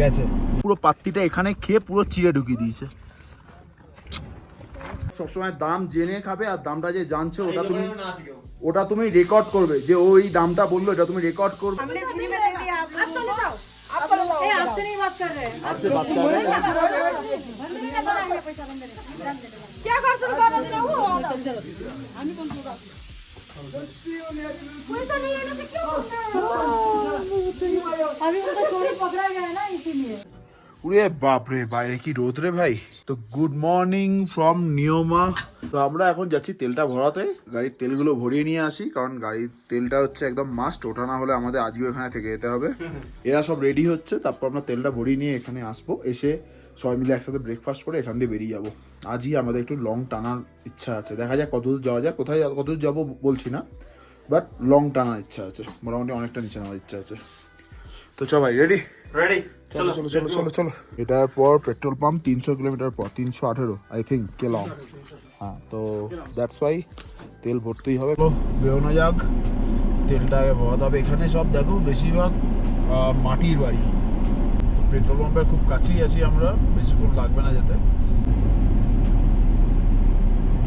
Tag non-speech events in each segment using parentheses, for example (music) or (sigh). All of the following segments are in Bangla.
গেছে পুরো পাত্তিটা এখানে খেয়ে পুরো চিড়ে ঢুকিয়ে দিয়েছে সবসময় দাম জেনে খাবে আর দামটা যে জানছো ওটা তুমি ওটা তুমি রেকর্ড করবে যে ওই দামটা বললো এটা তুমি রেকর্ড করবে हमने फ्री में दे दिया आप लोगों को ए, आपसे नहीं बात कर रहे हैं आपसे बात कर रहे हैं क्या कर अभी उनका चोरी पकड़ा गया है ना इसीलिए উরে বাপরে বাইরে কি রোদ রে ভাই তো গুড মর্নিং ফ্রম নিয়মা তো আমরা এখন যাচ্ছি তেলটা ভরাতে গাড়ির তেলগুলো ভরিয়ে নিয়ে আসি কারণ গাড়ির তেলটা হচ্ছে একদম মাস্ট ওটা না হলে আমাদের আজকেও এখানে থেকে যেতে হবে এরা সব রেডি হচ্ছে তারপর আমরা তেলটা ভরিয়ে নিয়ে এখানে আসবো এসে সবাই মিলে একসাথে ব্রেকফাস্ট করে এখান দিয়ে বেরিয়ে যাব। আজই আমাদের একটু লং টানার ইচ্ছা আছে। দেখা যাক কতদূর যাওয়া যায় কোথায় কতদূর যাব বলছি না বাট লং টানার ইচ্ছা আছে। মোটামুটি অনেকটা নিচে নেওয়ার ইচ্ছা আছে। তো চ ভাই রেডি রেডি চলো চলো। চলো চলো চলো এটার পর পেট্রোল পাম্প তিনশো কিলোমিটার পর তিনশো আঠেরো আই থিঙ্ক কেলং। হ্যাঁ তো দ্যাটস ওয়াই তেল ভরতেই হবে। বেরোনো যাক। তেলটা আগে ভরাতে হবে। এখানে সব দেখো বেশিরভাগ মাটির বাড়ি। পেট্রোল পাম্পের খুব কাছেই আছি আমরা, বেশিক্ষণ লাগবে না যেতে।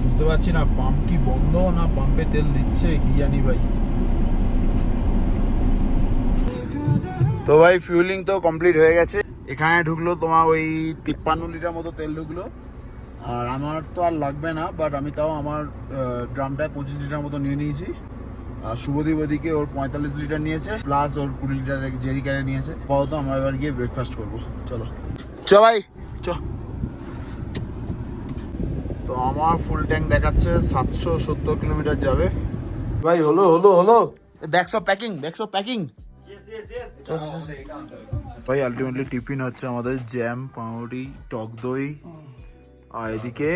বুঝতে পারছি না, পাম্প কি বন্ধ না পাম্পে তেল দিচ্ছে, কি জানি ভাই। তো ভাই ফিউলিং তো কমপ্লিট হয়ে গেছে। এখানে ঢুকলো তোমার ওই তিপ্পান্ন লিটার মতো তেল ঢুকলো। আর আমার তো আর লাগবে না বাট আমি তাও আমার ড্রামটায় পঁচিশ লিটার মতো নিয়ে নিয়েছি। শুভদীপ ওদিকে ওর পঁয়তাল্লিশ লিটার নিয়েছে প্লাস ওর কুড়ি লিটার জেরি ক্যানে নিয়েছে। আপাতত আমরা এবার গিয়ে ব্রেকফাস্ট করব। চলো। চ ভাই চ। তো আমার ফুল ট্যাঙ্ক দেখাচ্ছে সাতশো সত্তর কিলোমিটার যাবে। ভাই হলো হলো হলো। Bags of packing bags of packing ভাই আলটিমেটলি টিফিন হচ্ছে আমাদের জ্যাম পাউরুটি টক দই। আর এদিকে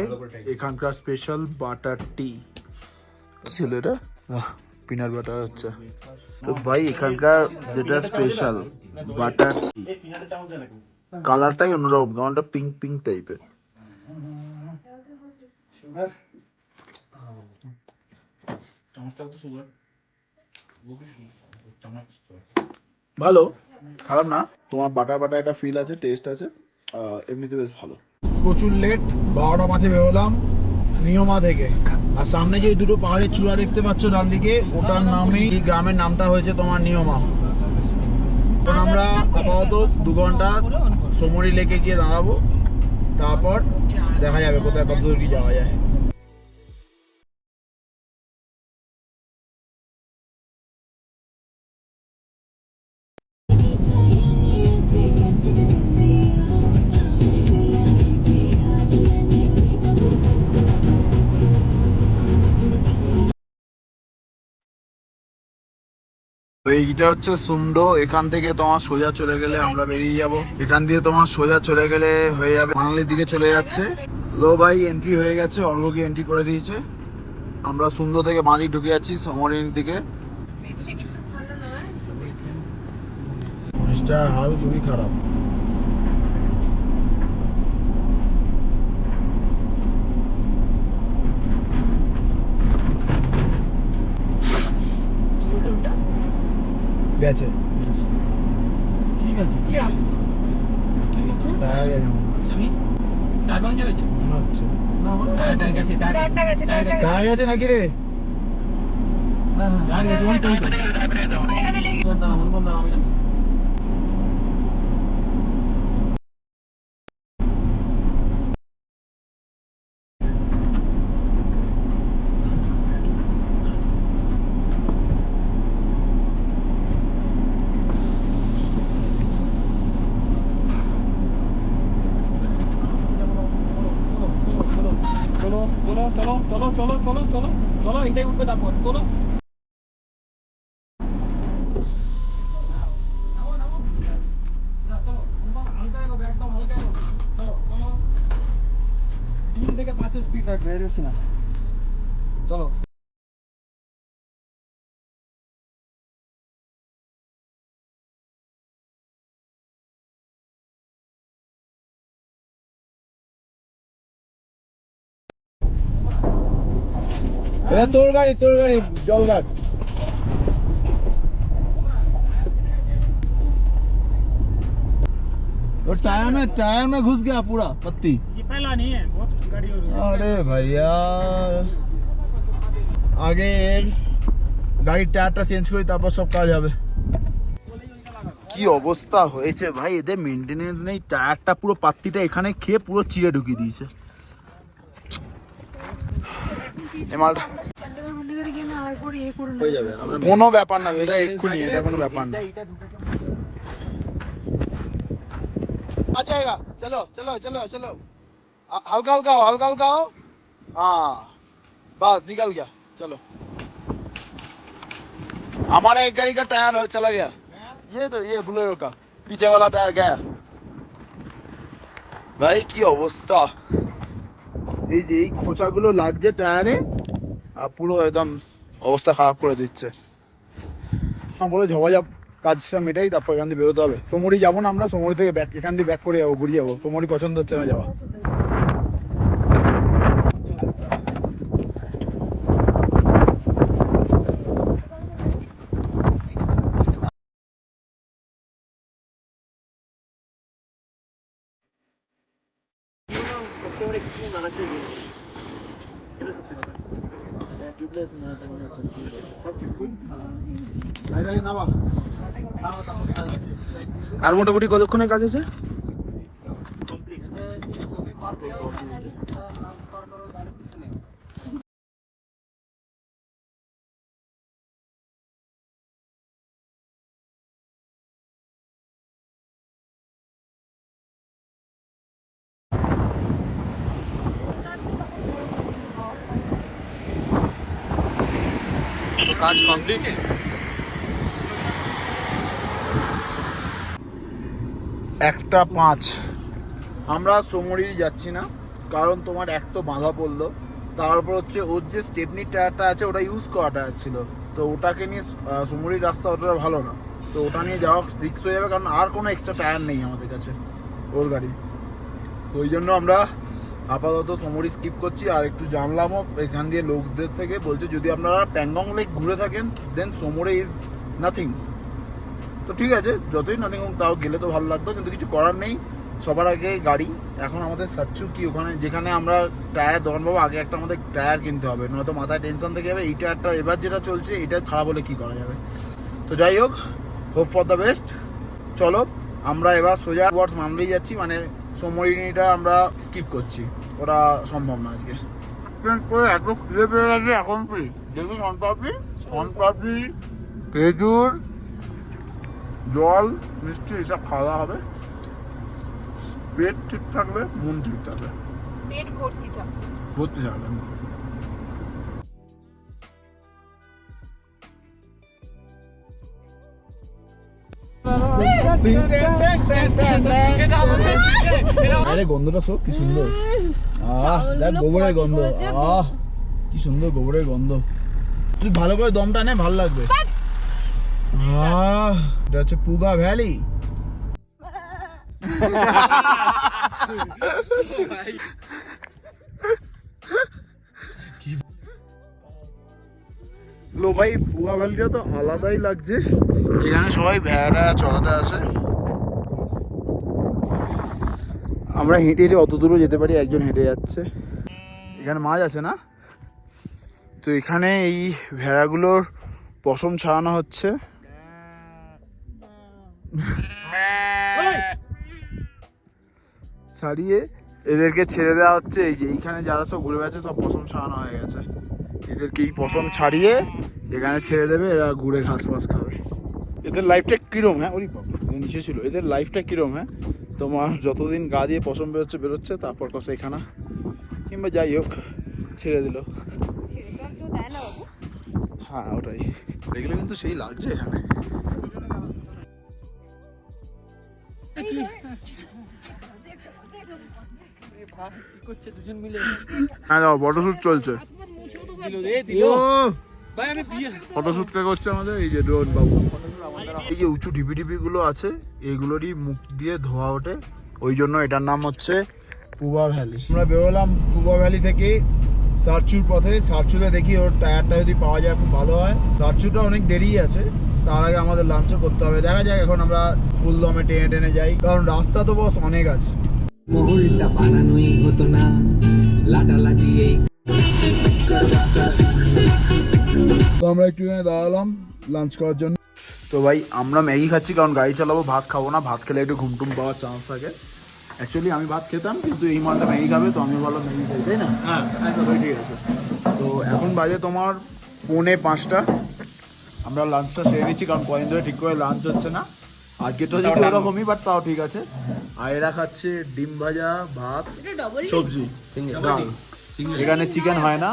এখানকার স্পেশাল বাটার টি কি ছিল এটা? পিনাট বাটার হচ্ছে। তো ভাই এখানকার যেটা স্পেশাল বাটার কালারটাই অন্যরকম কারণটা পিঙ্ক পিঙ্ক টাইপের ভালো? খারাপ না? তোমার বাটার বাটার একটা ফিল আছে টেস্ট আছে এমনিতে বেশ ভালো। প্রচুর লেট বারোটা পাঁচে বেরোলাম নিয়মা থেকে। আর সামনে যে দুটো পাহাড়ের চূড়া দেখতে পাচ্ছ ডান দিকে, ওটার নামেই এই গ্রামের নামটা হয়েছে তোমার নিয়মা। এখন আমরা আপাতত দু ঘণ্টা সমরি লেকে গিয়ে দাঁড়াবো, তারপর দেখা যাবে কোথায় কত দূর কি যাওয়া যায়। এইটা হচ্ছে সুন্দর এখান থেকে তোমার সোজা চলে গেলে আমরা বেরিয়ে যাব। এখান দিয়ে তোমার সোজা চলে গেলে হয়ে যাবে বাঙালির দিকে চলে যাচ্ছে। লো ভাই এন্ট্রি হয়ে গেছে অর্ঘকে এন্ট্রি করে দিয়েছে। আমরা সুন্দর থেকে বাঁধি ঢুকে যাচ্ছি সমরির দিকে। হাল খুবই খারাপ। গেছে ঠিক আছে ঠিক আছে আমি নাকি রে টায়ার গেছে হালকা এগোবে। চলো, চলো। তিন থেকে পাঁচের স্পিড রাখবে এর বেশি না চলো এটা তোর গাড়ি তোর গাড়ি জলদার वो टायर में टायर में घुस गया पूरा पत्ती ये पहला नहीं है बहुत गाड़ी हो रही है আরে ভাইয়া আগে এর গাড়ির টায়ারটা চেঞ্জ করি তারপর সব কাজ হবে কি অবস্থা হয়েছে ভাই এদের মেনটেনেন্স নেই টায়ারটা পুরো পাত্তিটা এখানে খেয়ে পুরো চিড়ে ঢুকিয়ে দিয়েছে এ মালটা হয়ে যাবে কোনো ব্যাপার না এটা এক্ষুনি এটা কোনো ব্যাপার না आ जाएगा चलो चलो चलो चलो ह- हल्का हल्का हो हल्का हल्का हो हाँ बस निकल गया चलो हमारा एक गाड़ी का टायर हो- चला गया ये तो ये बुलेरो का पीछे वाला टायर गया ভাই কি অবস্থা এই যে এই খোঁচাগুলো লাগছে টায়ারে আর পুরো একদম অবস্থা খারাপ করে দিচ্ছে। বলে কাজ কাজটা মেটাই তারপর এখান দিয়ে বেরোতে হবে। সোমরি যাব না আমরা, সোমরি থেকে ব্যাক এখান দিয়ে ব্যাক করে যাব, ঘুরিয়ে যাব। সোমরি পছন্দ হচ্ছে না যাওয়া। আর মোটামুটি কতক্ষণের কাজ আছে? কাজ কমপ্লিট একটা পাঁচ। আমরা সোমরি যাচ্ছি না, কারণ তোমার এক তো বাঁধা পড়ল। তারপর হচ্ছে ওর যে স্টেপনি টায়ারটা আছে, ওটা ইউজ করা টায়ার ছিল। তো ওটাকে নিয়ে সোমরির রাস্তা অতটা ভালো না। তো ওটা নিয়ে যাওয়া রিক্স হয়ে যাবে, কারণ আর কোনো এক্সট্রা টায়ার নেই আমাদের কাছে, ওর গাড়ি। তো ওই জন্য আমরা আপাতত সোমরি স্কিপ করছি, আর একটু জানলামও এখান দিয়ে লোকদের থেকে, বলছে যদি আপনারা প্যাংগং লেক ঘুরে থাকেন দেন সোমরে ইজ নাথিং তো ঠিক আছে, যতই নাথিং হোক তাও গেলে তো ভালো লাগতো, কিন্তু কিছু করার নেই। সবার আগে গাড়ি, এখন আমাদের সাচ্ছু কি ওখানে, যেখানে আমরা টায়ার দোকান পাবো, আগে একটা আমাদের টায়ার কিনতে হবে, নয়তো মাথায় টেনশন থেকে যাবে, এই টায়ারটা এবার যেটা চলছে, এটা খারাপ হলে কী করা যাবে? তো যাই হোক হোপ ফর দ্য বেস্ট চলো, আমরা এবার সোজা ওয়ার্ডস মানলেই যাচ্ছি মানে সমরিনীটা আমরা স্কিপ করছি, ওটা সম্ভব না আজকে। এত খিদে পেয়ে গেছে এখন ফ্রি দেখুন সনপাপড়ি সনপাপড়ি খেজুর জল মিষ্টি এসব খাওয়া হবে। পেট ঠিক থাকলে মন ঠিক থাকবে। পেট ভর্তি থাক ভর্তি থাকবে। আরে গন্ধটা সব কি সুন্দর। আহ দেখ গোবরের গন্ধ। আহ কি সুন্দর গোবরের গন্ধ। তুই ভালো করে দমটা নে ভালো লাগবে। আহ। এটা হচ্ছে পুগা ভ্যালি। লো ভাই পুয়া ভ্যালিটা তো আলাদাই লাগছে। এখানে সবাই ভেড়া চড়াতে আসে। আমরা হেঁটে হেঁটে অত দূরও যেতে পারি একজন হেঁটে যাচ্ছে। এখানে মাছ আছে না? তো এখানে এই ভেড়াগুলোর পশম ছাড়ানো হচ্ছে। (laughs) ছাড়িয়ে এদেরকে ছেড়ে দেওয়া হচ্ছে। এই যে এইখানে যারা সব ঘুরে বেড়াচ্ছে সব পশম ছাড়ানো হয়ে গেছে। এদেরকে এই পশম ছাড়িয়ে এখানে ছেড়ে দেবে এরা ঘুরে ঘাস ফাস খাবে। এদের লাইফটা কিরম হ্যাঁ? ওই বাবা, নিচে ছিল। এদের লাইফটা কিরম হ্যাঁ? তোমার যতদিন গা দিয়ে পশম বেরোচ্ছে বেরোচ্ছে তারপর কষে এখানা। কিংবা যাই হোক ছেড়ে দিল। হ্যাঁ ওটাই। দেখলে কিন্তু সেই লাগছে এখানে। কি? করছে দুজন মিলে হ্যাঁ দাও চলছে। দিল রে দিল ভাই আমি বিয়ে ফটোশ্যুট কে করছে আমাদের? এই যে ড্রোন বাবু। এই যে উঁচু ঢিপি ঢিপি গুলো আছে এগুলোরই মুখ দিয়ে ধোয়া ওঠে। ওই জন্য এটার নাম হচ্ছে পুবা ভ্যালি। আমরা বেরোলাম পুবা ভ্যালি থেকে সারচুর পথে। সারচুতে দেখি ওর টায়ারটা যদি পাওয়া যায় খুব ভালো হয়। সারচুটা অনেক দেরি আছে। তার আগে আমাদের লাঞ্চও করতে হবে। দেখা যাক এখন আমরা ফুল দমে টেনে টেনে যাই। কারণ রাস্তা তো বস অনেক আছে। মহলটা বানানোই হতো না। লাটালাটি এই তো আমরা একটু এখানে দাঁড়ালাম লাঞ্চ করার জন্য। তো ভাই আমরা ম্যাগি খাচ্ছি কারণ গাড়ি চালাবো ভাত খাব না। ভাত খেলে একটু ঘুমটুম পাওয়ার চান্স থাকে। অ্যাকচুয়ালি আমি ভাত খেতাম কিন্তু এই মালটা ম্যাগি খাবে তো আমি ভালো ম্যাগি খাই তাই না? হ্যাঁ ঠিক আছে। তো এখন বাজে তোমার পৌনে পাঁচটা। আমরা লাঞ্চটা সেরে নিচ্ছি কারণ কদিন ধরে ঠিক করে লাঞ্চ হচ্ছে না। আজকে তো যদি ওরকমই বাট তাও ঠিক আছে। আর এরা খাচ্ছে ডিম ভাজা ভাত সবজি। ডাল। এখানে চিকেন হয় না।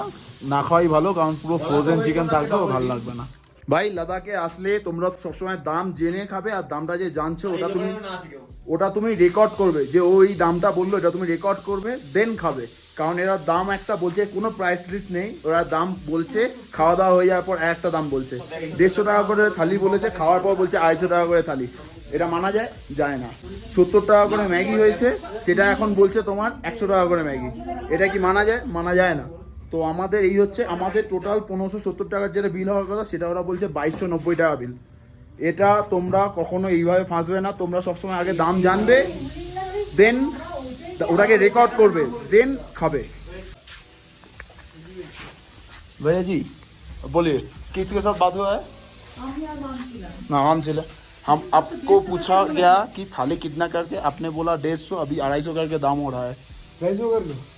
না খাওয়াই ভালো কারণ পুরো ফ্রোজেন চিকেন থাকবে ও ভালো লাগবে না। ভাই লাদাখে আসলে তোমরা সবসময় দাম জেনে খাবে আর দামটা যে জানছো ওটা তুমি ওটা তুমি রেকর্ড করবে। যে ওই দামটা বলল এটা তুমি রেকর্ড করবে দেন খাবে। কারণ এরা দাম একটা বলছে কোনো প্রাইস লিস্ট নেই। ওরা দাম বলছে খাওয়া দাওয়া হয়ে যাওয়ার পর একটা দাম বলছে। দেড়শো টাকা করে থালি বলেছে খাওয়ার পর বলছে আড়াইশো টাকা করে থালি। এটা মানা যায়? যায় না। সত্তর টাকা করে ম্যাগি হয়েছে সেটা এখন বলছে তোমার একশো টাকা করে ম্যাগি। এটা কি মানা যায়? মানা যায় না। তো আমাদের এই হচ্ছে আমাদের টোটাল পনেরোশো সত্তর টাকার যেটা বিল হওয়ার কথা সেটা ওরা বলছে বাইশশো নব্বই টাকা বিল এটা তোমরা কখনো এইভাবে ফাঁসবে না তোমরা সবসময় আগে দাম জানবে দেন ওটাকে রেকর্ড করবে দেন খাবে भैया जी बोलिए किसके साथ बात हुआ है ना हम चले हम आपको पूछा गया कि थाली कितना करके आपने बोला डेढ़ सौ अभी अढ़ाई सौ करके दाम हो रहा है कैसे कर लो मेरे Guys.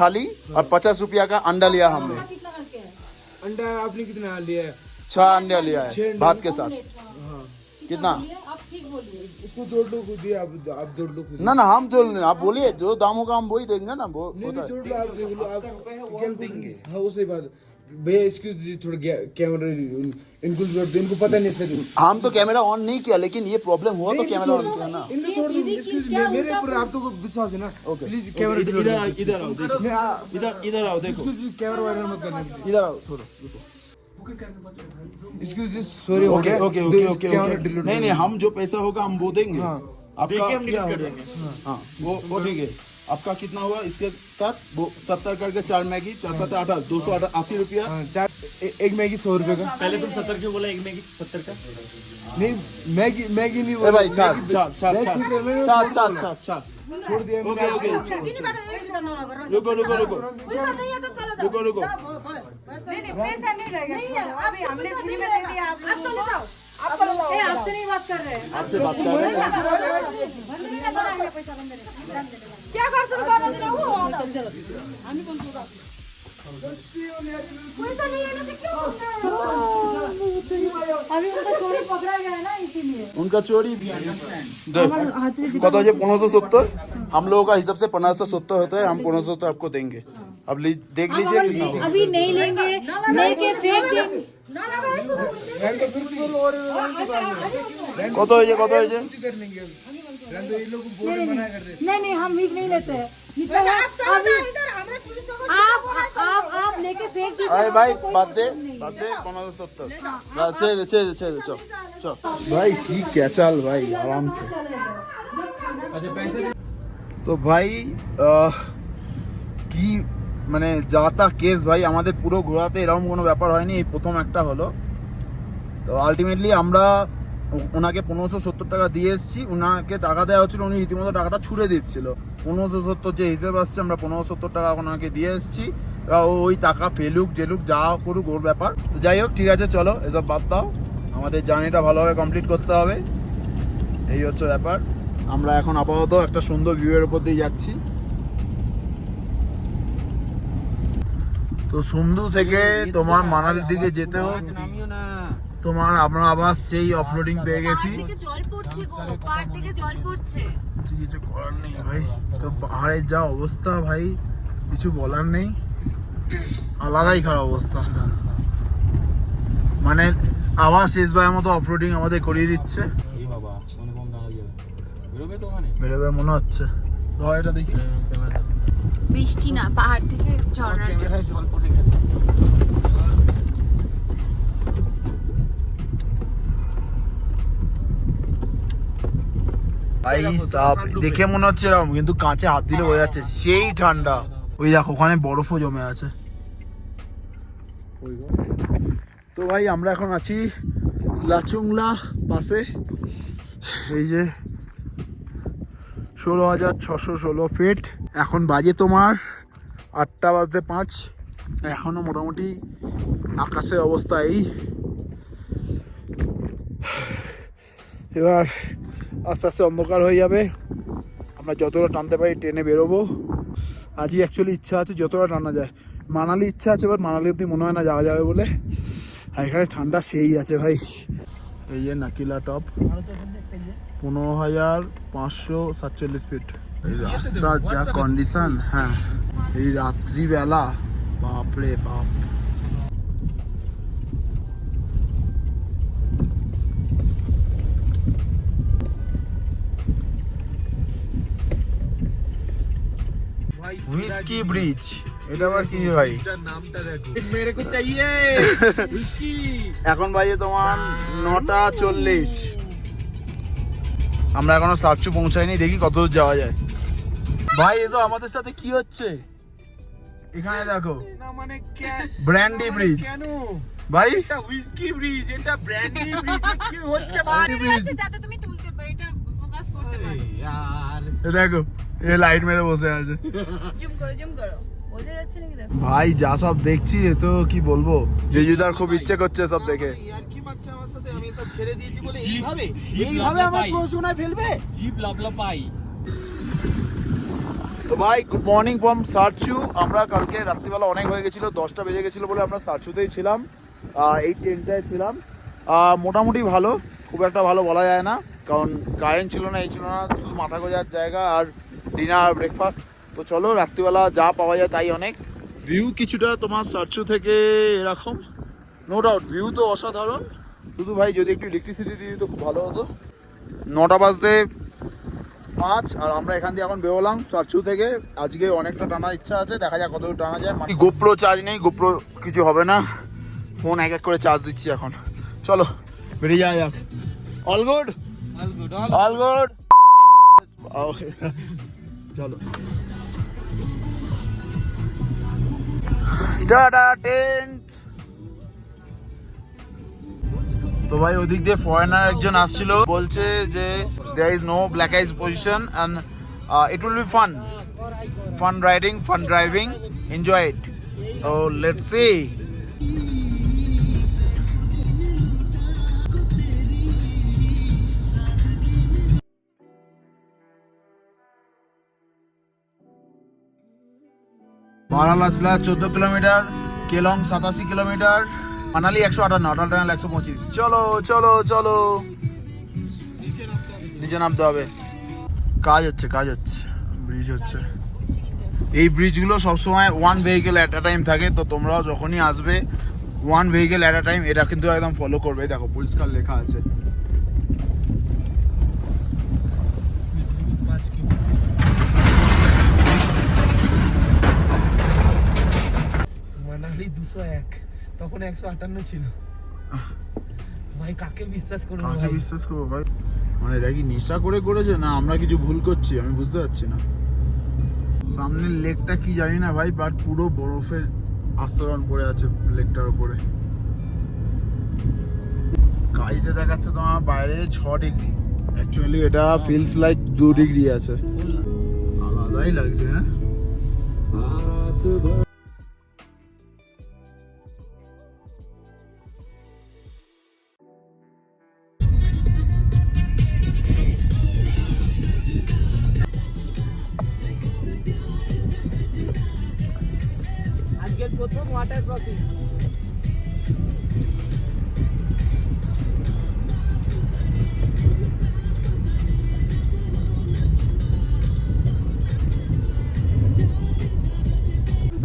थाली और पचास रुपया का अंडा लिया हमने। कितना अंडा आपने कितना लिया है? छह अंडा लिया है भात के साथ। कितना? आप ठीक बोलिए। उसको जोड़ लो खुद ही आप आप जोड़ लो खुद ही। ना ना हम जो आप बोलिए जो दाम होगा हम वही देंगे ना वो नहीं होता है। हाँ है भैया एक्सक्यूज दीजिए थोड़ा कैमरा इनको इनको पता नहीं था हम तो कैमरा ऑन नहीं किया लेकिन ये प्रॉब्लम हुआ तो कैमरा ऑन किया ना। इनको छोड़ दो एक्सक्यूज मेरे ऊपर आपको विश्वास है ना? प्लीज़ कैमरा इधर इधर आओ, इधर देखो। इधर इधर आओ देखो। एक्सक्यूज कैमरा वायरल मत करना इधर आओ थोड़ा excuse sorry okay okay okay okay okay नहीं नहीं हम जो पैसा होगा हम वो देंगे। हाँ। आपका क्या होगा? हाँ वो वो ठीक है। आपका कितना हुआ इसके साथ वो सत्तर करके चार मैगी चार सत्तर अठारह दो सौ अस्सी रुपया हाँ, चार एक मैगी सौ रुपए का पहले तुम सत्तर क्यों बोला एक मैगी सत्तर का नहीं मैगी मैगी नहीं बोला भाई चार चार चार चार चार चार चार चार छोड़ दिया ओके ओके रुपियाँ रुको रुको रुको पैसा नहीं है तो चले जाओ रुको, रुको। नहीं नहीं पैसा नहीं रहेगा नहीं है आप अभी हमने फ्री में दे। दिया आप लोगों को आपसे बात कर रहे। क्या कर उनका चोरी बताइए पंद्रह सौ सत्तर? हम लोगों का हिसाब से पंद्रह सौ सत्तर होता है हम पंद्रह सौ तो आपको देंगे। अब देख लीजिए अभी नहीं लेंगे लेके फेंक देंगे কত হয়েছে কত হয়েছে कर लेंगे रंग ये लोग बोर्ड मना कर रहे नहीं नहीं हम वीक नहीं लेते हैं पहिले आप चले जाओ इधर हाम्रो पुलिस आप आप आप लेके फेंक दीजिए আরে ভাই বাদ দে বাদ দে পনেরো সত্তর ছেড়ে দে ছেড়ে দে ছেড়ে দে চল চল ভাই কি ক্যাচাল ভাই আরাম সে अच्छा पैसे তো ভাই আহ, কি মানে যা তা কেস ভাই, আমাদের পুরো ঘোরাতে এরকম কোনো ব্যাপার হয়নি। এই প্রথম একটা হলো। তো আলটিমেটলি আমরা ওনাকে পনেরোশো সত্তর টাকা দিয়ে এসেছি। ওনাকে টাকা দেওয়া হচ্ছিল, উনি রীতিমতো টাকাটা ছুড়ে দিচ্ছিল। পনেরোশো সত্তর যে হিসেব আসছে, আমরা পনেরো সত্তর টাকা ওনাকে দিয়ে এসেছি। ওই টাকা ফেলুক, জেলুক, যা করুক ওর ব্যাপার। তো যাই হোক, ঠিক আছে, চলো, এসব বাদ দাও। আমাদের জার্নিটা ভালোভাবে কমপ্লিট করতে হবে। এই হচ্ছে ব্যাপার। আমরা এখন আপাতত একটা সুন্দর ভিউয়ের উপর দিয়ে যাচ্ছি। তো সুমদু থেকে তোমার মানালির দিকে যেতে হোক তোমার আমরা আবার সেই অফলোডিং পেয়ে গেছি। কিছু করার নেই ভাই। তো পাহাড়ের যা অবস্থা ভাই কিছু বলার নেই। আলাদাই খারাপ অবস্থা। মানে আবার শেষ ভাইয়ের মতো অফরোডিং আমাদের করিয়ে দিচ্ছে। বেরোবে মনে হচ্ছে। ধর এটা দেখি। বৃষ্টি না পাহাড় থেকে ঝর্ণার জল পড়ে গেছে। ভাই সাপ দেখে মনে হচ্ছে এরকম কিন্তু কাঁচে হাত দিলে বোঝা যাচ্ছে। সেই ঠান্ডা। ওই দেখো ওখানে বরফও জমে আছে। তো ভাই আমরা এখন আছি লাচুংলা পাশে। এই যে ষোলো হাজার ছশো ষোলো ফিট। এখন বাজে তোমার আটটা বাজতে পাঁচ। এখনও মোটামুটি আকাশের অবস্থা এই। এবার আস্তে আস্তে অন্ধকার হয়ে যাবে। আমরা যতটা টানতে পারি ট্রেনে বেরোবো। আজই অ্যাকচুয়ালি ইচ্ছা আছে যতটা টানা যায়। মানালি ইচ্ছা আছে এবার মানালি অব্দি মনে হয় না যাওয়া যাবে বলে। আর এখানে ঠান্ডা সেই আছে ভাই। এই যে নাকিলা টপ। পনেরো হাজার পাঁচশো সাতচল্লিশ ফিট এই রাস্তার যা কন্ডিশন হ্যাঁ। এই রাত্রিবেলা বাপরে বাপ। হুইস্কি ব্রিজ এটা আবার কি ভাই? (laughs) এখন বাজে তোমার নটা চল্লিশ। আমরা এখনও সারচু পৌঁছাইনি দেখি কত দূর যাওয়া যায়। ভাই এ তো আমাদের সাথে কি হচ্ছে? এখানে দেখো। ব্র্যান্ডি ব্রিজ ভাই। এটা হুইস্কি ব্রিজ এটা ব্র্যান্ডি ব্রিজ কি হচ্ছে ভাই? ব্রিজ যাতে তুমি তুলতে পারো এটা ফোকাস করতে পারো। দেখো এ লাইট মেরে বসে আছে। জুম করো জুম করো। বোঝা যাচ্ছে নাকি দেখো? ভাই যা সব দেখছি এ তো কি বলব? রেজুদার খুব ইচ্ছে করছে সব দেখে। यार কি বাচ্চা আমার সাথে? আমি সব ছেড়ে দিয়েছি বলে এইভাবে? এইভাবে আমার। প্রশ্নায় ফেলবে? জিপ লাপলাপাই তো ভাই গুড মর্নিং ফ্রম সার্চু আমরা কালকে রাত্রিবেলা অনেক হয়ে গেছিল দশটা বেজে গেছিল বলে আমরা সার্চুতেই ছিলাম আহ, এই ট্রেনটায় ছিলাম। মোটামুটি ভালো খুব একটা ভালো বলা যায় না কারণ কারেন্ট ছিল না এই ছিল না শুধু মাথা গোজার জায়গা আর ডিনার ব্রেকফাস্ট তো চলো রাত্রিবেলা যা পাওয়া যায় তাই অনেক। ভিউ কিছুটা তোমার সার্চু থেকে এরকম। নো ডাউট ভিউ তো অসাধারণ। শুধু ভাই যদি একটু ইলেকট্রিসিটি দিয়ে তো খুব ভালো হতো। নটা বাজতে পাঁচ আর আমরা এখান দিয়ে এখন বেরোলাম সার্চু থেকে। আজকে অনেকটা টানার ইচ্ছা আছে দেখা যাক কতদূর টানা যায়। মানে গোপ্রো চার্জ নেই গোপ্রো কিছু হবে না। ফোন এক এক করে চার্জ দিচ্ছি এখন। চলো বেরিয়ে যাওয়া যাক all good all good all good চলো। তো ভাই, ওদিক দিয়ে ফরেনার একজন আসছিল। বলছে যে there is no black ice position and it will be fun fun riding fun driving enjoy it তো লেটস সি বারালাচলা চোদ্দ কিলোমিটার, কেলং সাতাশি কিলোমিটার, মানালি একশো আটান্ন, আটাল টানাল একশো পঁচিশ। চলো চলো চলো। নিচে নামতে হবে। কাজ হচ্ছে কাজ হচ্ছে ব্রিজ হচ্ছে। এই ব্রিজগুলো সবসময় one vehicle at a time থাকে, তো তোমরাও যখনই আসবে one vehicle at a time এটা কিন্তু একদম ফলো করবে। দেখো, পরিষ্কার লেখা আছে মানালি দুশো এক। তখন একশো আটান্ন ছিল। ভাই কাকে বিশ্বাস করব কাকে বিশ্বাস করব ভাই? মানে এটা কি নেশা করে করেছে? না আমরা কিছু ভুল করছি আমি বুঝতে পারছি না। সামনের লেকটা কি জানি না ভাই বাট পুরো বরফের আস্তরণ পড়ে আছে লেকটার উপরে। গাড়িতে দেখাচ্ছে তোমার বাইরে ছ ডিগ্রি অ্যাকচুয়ালি এটা ফিলস লাইক দু ডিগ্রি আছে। আলাদাই লাগছে হ্যাঁ?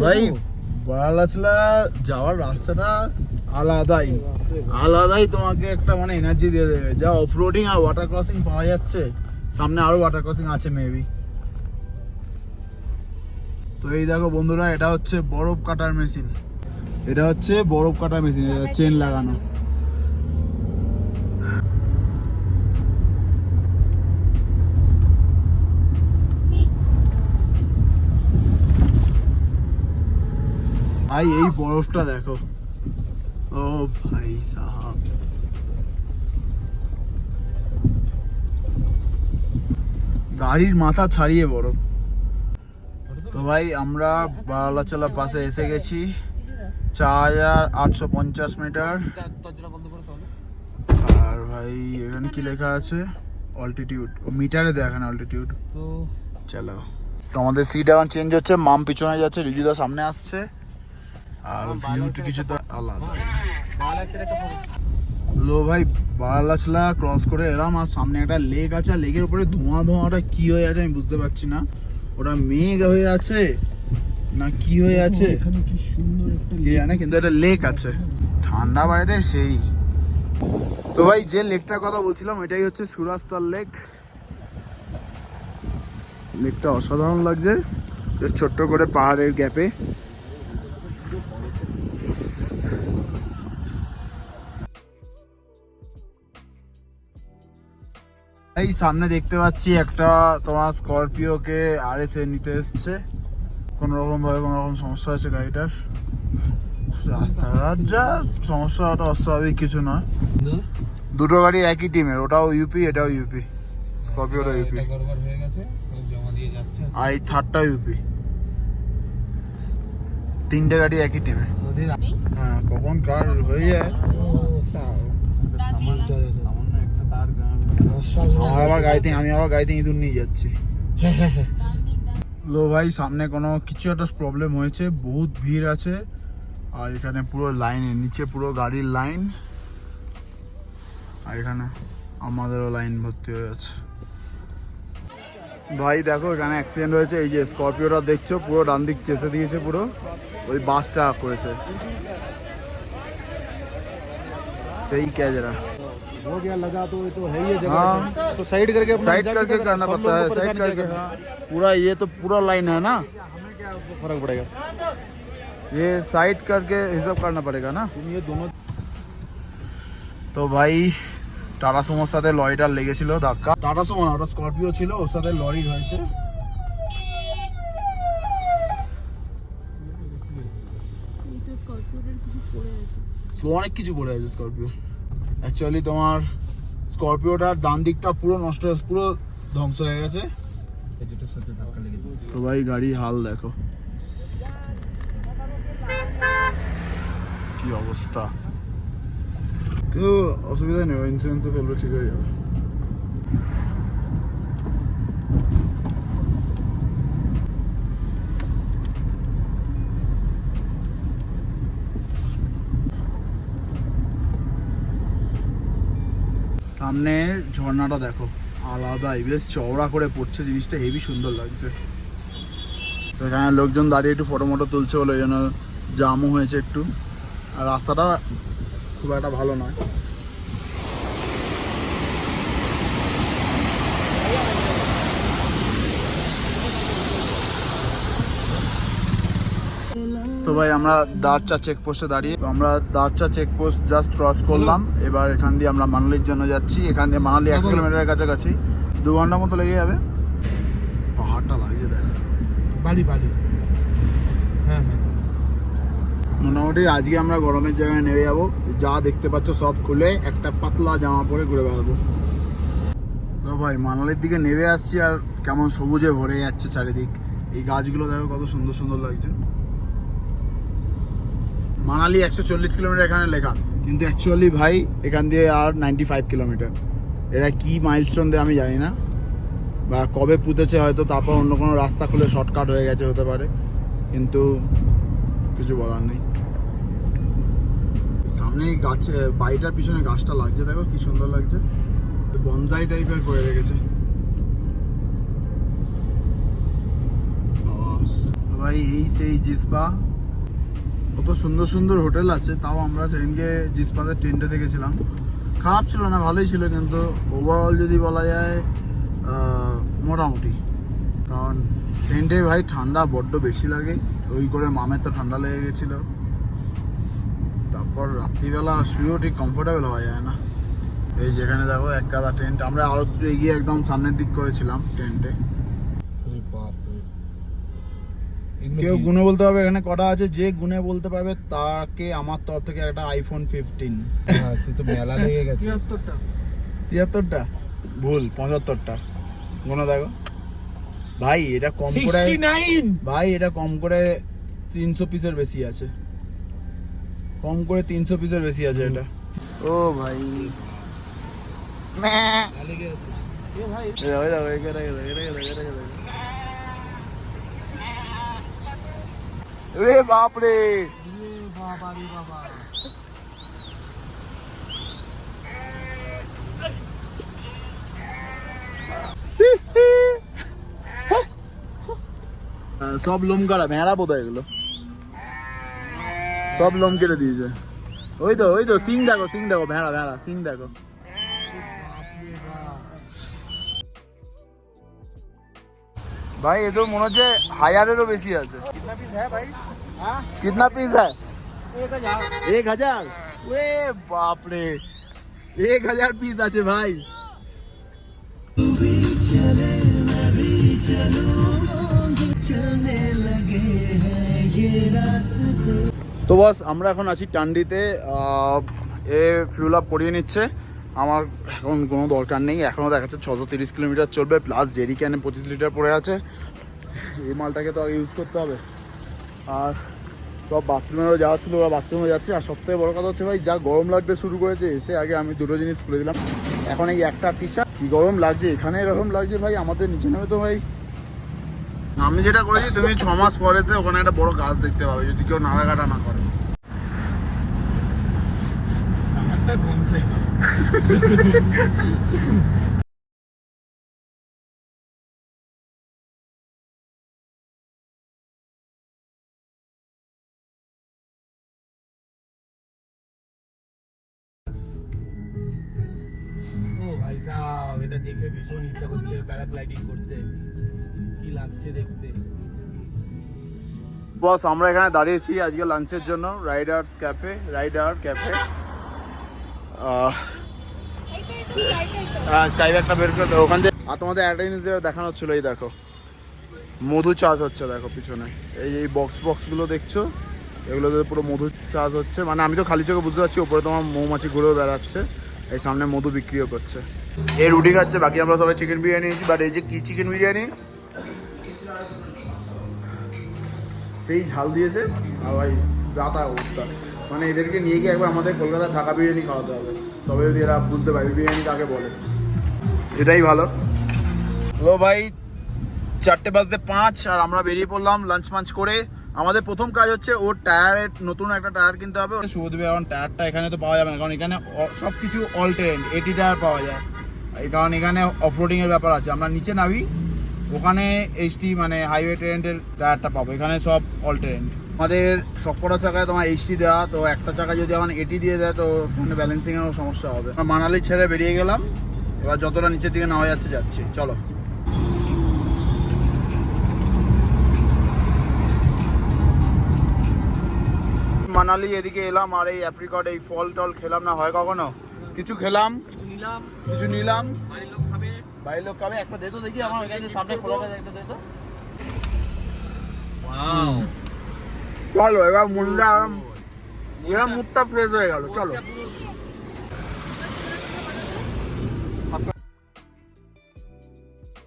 ভাই বারালাচলা যাওয়ার রাস্তাটা আলাদাই। আলাদাই তোমাকে একটা মানে এনার্জি দিয়ে দেবে। যা অফ রোডিং আর ওয়াটার ক্রসিং পাওয়া যাচ্ছে সামনে আরও ওয়াটার ক্রসিং আছে মেবি তো এই দেখো বন্ধুরা এটা হচ্ছে বরফ কাটার মেশিন এটা হচ্ছে বরফ কাটার মেশিন চেন লাগানো। ভাই এই বরফটা দেখো। ও ভাই সাহাব। গাড়ির মাথা ছাড়িয়ে বরফ। তো ভাই আমরা বারালাচলা পাশে এসে গেছি। চার হাজার আটশো পঞ্চাশ মিটার। আর ভাই এখানে কি লেখা আছে? অল্টিটিউড ও মিটারে দেখান অল্টিটিউড তো চলো। তো আমাদের সিট এখন চেঞ্জ হচ্ছে মাম পিছনে যাচ্ছে রিজুদা সামনে আসছে। আর ভিউটা কিছুটা আলাদা। লো ভাই বারালাচলা ক্রস করে এলাম আর সামনে একটা লেক আছে আর লেকের উপরে ধোঁয়া ধোঁয়াটা কি হয়ে আছে আমি বুঝতে পারছি না। ওটা মেঘ হয়ে আছে না কি হয়ে আছে? কি সুন্দর একটা কে জানে কিন্তু একটা লেক আছে। ঠান্ডা বাইরে সেই। তো ভাই যে লেকটার কথা বলছিলাম এটাই হচ্ছে সুরাস্তার লেক লেকটা অসাধারণ লাগছে। ছোট্ট করে পাহাড়ের গ্যাপে এই সামনে দেখতে পাচ্ছি একটা তোমার স্করপিওকে আর এস এ নিতে এসছে। কোনো রকম ভাবে কোনো রকম সমস্যা আছে গাড়িটার। রাস্তাঘাট যা সমস্যা ওটা অস্বাভাবিক কিছু নয়। দুটো গাড়ি একই টিমের ওটাও ইউপি এটাও ইউপি স্করপিওটা ইউপি আর এই থার্ডটা ইউপি তিনটে গাড়ি একই ওদের হ্যাঁ কখন কার হয়ে যায়। আমার আবার গাড়িতে আমি আবার গাড়িতে ইঁদুর নিয়ে যাচ্ছি। লো ভাই সামনে কোনো কিছু একটা প্রবলেম হয়েছে বহুত ভিড় আছে আর এখানে পুরো লাইনে নিচে পুরো গাড়ির লাইন আর এখানে আমাদেরও লাইন ভর্তি হয়ে আছে ভাই দেখো এখানে অ্যাক্সিডেন্ট হয়েছে এই যে স্করপিওটা দেখছ পুরো ডান দিক চেষে দিয়েছে পুরো ওই বাসটা করেছে। সেই ক্যাজরা। हो गया लगा तो ये तो है ही है हाँ तो साइड करके अपना साइड हिसाब करके किताब करना सब पड़ता लोगों है को साइड परेशानी करके देगा। हाँ पूरा ये तो पूरा लाइन है ना फर्क पड़ेगा ये साइड करके हिसाब करना पड़ेगा ना ये दोनों তো ভাই টাটা সুমোর সাথে লরিটার লেগেছিল ধাক্কা টাটা সুমো না ওটা স্করপিও ছিল ওর সাথে লরি হয়েছে তো অনেক কিছু পড়ে আছে স্করপিও অ্যাকচুয়ালি তোমার স্করপিওটার ডান দিকটা পুরো নষ্ট হয়ে পুরো ধ্বংস হয়ে গেছে। তো ভাই গাড়ি হাল দেখো। কি অবস্থা? কিন্তু অসুবিধা নেই ইন্স্যুরেন্সে ফেলবে ঠিক হয়ে যাবে। সামনের ঝর্ণাটা দেখো আলাদাই বেশ চওড়া করে পড়ছে, জিনিসটা হেভি সুন্দর লাগছে। তো এখানে লোকজন দাঁড়িয়ে একটু ফটো মটো তুলছে বলে ওই জন্য জামও হয়েছে একটু। আর রাস্তাটা খুব একটা ভালো নয়। তো ভাই আমরা দারচা চেকপোস্টে দাঁড়িয়ে তো আমরা দারচা চেকপোস্ট জাস্ট ক্রস করলাম। এবার এখান দিয়ে আমরা মানালির জন্য যাচ্ছি। এখান দিয়ে মানালি এক কিলোমিটারের কাছাকাছি। দু ঘণ্টা মতো লেগে যাবে। পাহাড়টা লাগছে দেখ। বালি বালি। হ্যাঁ হ্যাঁ। মোটামুটি আজকে আমরা গরমের জায়গায় নেমে যাব। যা দেখতে পাচ্ছ সব খুলে একটা পাতলা জামা পরে ঘুরে বেড়াবো। তো ভাই মানালির দিকে নেমে আসছি আর কেমন সবুজে ভরে যাচ্ছে চারিদিক। এই গাছগুলো দেখো কত সুন্দর সুন্দর লাগছে। মানালি একশো চল্লিশ কিলোমিটার এখানে লেখা। কিন্তু অ্যাকচুয়ালি ভাই, এখান দিয়ে আর নাইনটি ফাইভ কিলোমিটার। এরা কি মাইলস্টোন দেয় আমি জানি না। বা কবে পুঁতেছে হয়তো, তারপর অন্য কোনো রাস্তা খুলে শর্টকাট হয়ে গেছে হতে পারে। কিন্তু কিছু বলার নেই। সামনে গাছ বাড়িটার পিছনে গাছটা লাগছে, দেখো কি সুন্দর লাগছে। বনসাই টাইপের করে রেখেছে। ভাই, এই সেই জিসপা। কত সুন্দর সুন্দর হোটেল আছে, তাও আমরা সেদিনকে জিসপাতে টেন্টে দেখেছিলাম। খারাপ ছিল না, ভালোই ছিল, কিন্তু ওভারঅল যদি বলা যায় মোটামুটি। কারণ ট্রেনটাই ভাই ঠান্ডা বড্ড বেশি লাগে, ওই করে মামের তো ঠান্ডা লেগে গেছিল। তারপর রাত্রিবেলা শুয়েও ঠিক কমফোর্টেবল হওয়া যায় না। এই যেখানে দেখো, এক কাদা টেন্ট আমরা আরও একটু এগিয়ে একদম সামনের দিক করেছিলাম টেন্টে কেউ গুনে বলতে পারবে এখানে কটা আছে যে গুনে বলতে পারবে তাকে আমার তরফ থেকে একটা আইফোন ফিফটিন হ্যাঁ সে তো মেলা লেগে গেছে তিয়াত্তরটা তিয়াত্তরটা ভুল পঁচাত্তরটা গুনে দেখো ভাই এটা কম করে ভাই এটা কম করে তিনশো পিসের বেশি আছে কম করে তিনশো পিসের বেশি আছে এটা ও ভাই লেগে গেছে এই দেখো, রে বাপ রে সব লোম কাটা, ভেড়া বোধহয় এগুলো। সব লোম কেটে দিয়েছে। ওই তো ওই তো, সিং দেখো সিং দেখো, ভেড়া ভেড়া, সিং দেখো। ভাই এ তো মনে হচ্ছে হাজারেরও বেশি আছে। কিতনা পিস হ্যাঁ এক হাজার। ওরে বাপরে এক হাজার পিস আছে ভাই। তো বস আমরা এখন আছি টান্ডিতে এ ফিউল আপ করিয়ে নিচ্ছে। আমার এখন কোনো দরকার নেই। এখনও দেখাচ্ছে ছশো তিরিশ কিলোমিটার চলবে প্লাস জেরি ক্যানে পঁচিশ লিটার পড়ে আছে। এই মালটাকে তো আগে ইউজ করতে হবে। আর সব বাথরুমেরও যাওয়া ছিল ওরা বাথরুমে যাচ্ছে। আর সবথেকে বড় কথা হচ্ছে ভাই, যা গরম লাগতে শুরু করেছে, এসে আগে আমি দুটো জিনিস খুলে দিলাম। এখন এই একটা টি শার্ট কী গরম লাগছে? এখানে এরকম লাগছে ভাই, আমাদের নিচে নেমে তো ভাই। আমি যেটা করেছি, তুমি ছ মাস পরেতে ওখানে একটা বড় গাছ দেখতে পাবে, যদি কেউ নাড়াঘাটা না করে। সাহেব, এটা দেখে ভীষণ ইচ্ছা করছে প্যারাগ্লাইডিং করতে। কি লাগছে দেখতে। বস, আমরা এখানে দাঁড়িয়েছি আজকে লাঞ্চের জন্য, রাইডার্স ক্যাফে, রাইডার ক্যাফে। করে ওখান আর তোমাদের দেখানো এই দেখো। মধু চাষ হচ্ছে, দেখো পিছনে। এই এই বক্স বক্সগুলো দেখছ? এগুলোতে পুরো চাষ হচ্ছে। মানে আমি তো খালি চোখে বুঝতে পারছি, ওপরে তোমার মৌমাছি ঘুরেও বেড়াচ্ছে। এই সামনে মধু বিক্রিও করছে। এই রুটি খাচ্ছে, বাকি আমরা সবাই চিকেন বিরিয়ানি বাট এই যে কি চিকেন বিরিয়ানি? সেই ঝাল দিয়েছে। আর অবস্থা। মানে এদেরকে নিয়ে গিয়ে একবার আমাদের কলকাতায় ঢাকা বিরিয়ানি খাওয়াতে হবে। তবে যদি এরা বুঝতে পারে বিরিয়ানি কাকে বলে। এটাই ভালো। হ্যালো ভাই, চারটে বাজতে পাঁচ আর আমরা বেরিয়ে পড়লাম লাঞ্চ মাঞ্চ করে। আমাদের প্রথম কাজ হচ্ছে ওর টায়ারের নতুন একটা টায়ার কিনতে হবে। শুভদেবে এখন টায়ারটা এখানে তো পাওয়া যাবে না, কারণ এখানে সব কিছু অল ট্রেন্ড এটি টায়ার পাওয়া যায়। কারণ এখানে অফরোডিং এর ব্যাপার আছে। আমরা নিচে নামি, ওখানে এইচটি মানে হাইওয়ে ট্রেন্ডের টায়ারটা পাবো। এখানে সব অল ট্রেন্ড আমাদের সবকটা চাকায় তোমার এইচটি দেওয়া তো একটা চাকা যদি আমার এটি দিয়ে দেয় তো ওখানে ব্যালেন্সিংয়েরও সমস্যা হবে। আমরা মানালি ছেড়ে বেরিয়ে গেলাম এবার যতটা নিচের দিকে নেওয়া যাচ্ছে যাচ্ছি। চলো। মানালি এদিকে এলাম আর এই অ্যাপ্রিকট এই ফল টল খেলাম না হয় কখনো? কিছু খেলাম। কিছু নিলাম। বাড়ির লোক খাবে। একটা দে তো দেখি আমার ওইখানে সামনে খোলাটা একটা দে তো। চলো, এবার মুন্ডা, এবার মুখটা ফ্রেশ হয়ে গেল, চলো।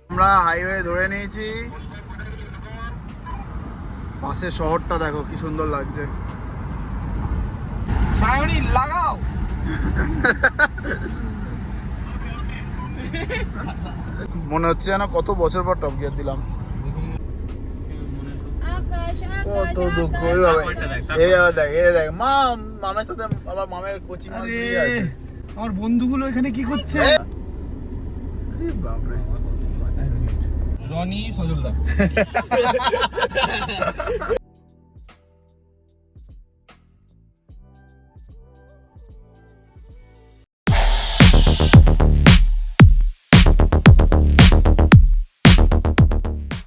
আমরা হাইওয়ে ধরে নিয়েছি। পাশে শহরটা দেখো, কি সুন্দর লাগছে। লাগাও। মনে হচ্ছে যেন কত বছর পর টপ গিয়ার দিলাম। কত দুঃখ ওই বাবা এই বাবা দেখ এই দেখ মা মামের সাথে আবার মামের কোচিং আছে আমার বন্ধুগুলো এখানে কি করছে বাপরে রনি সজলদা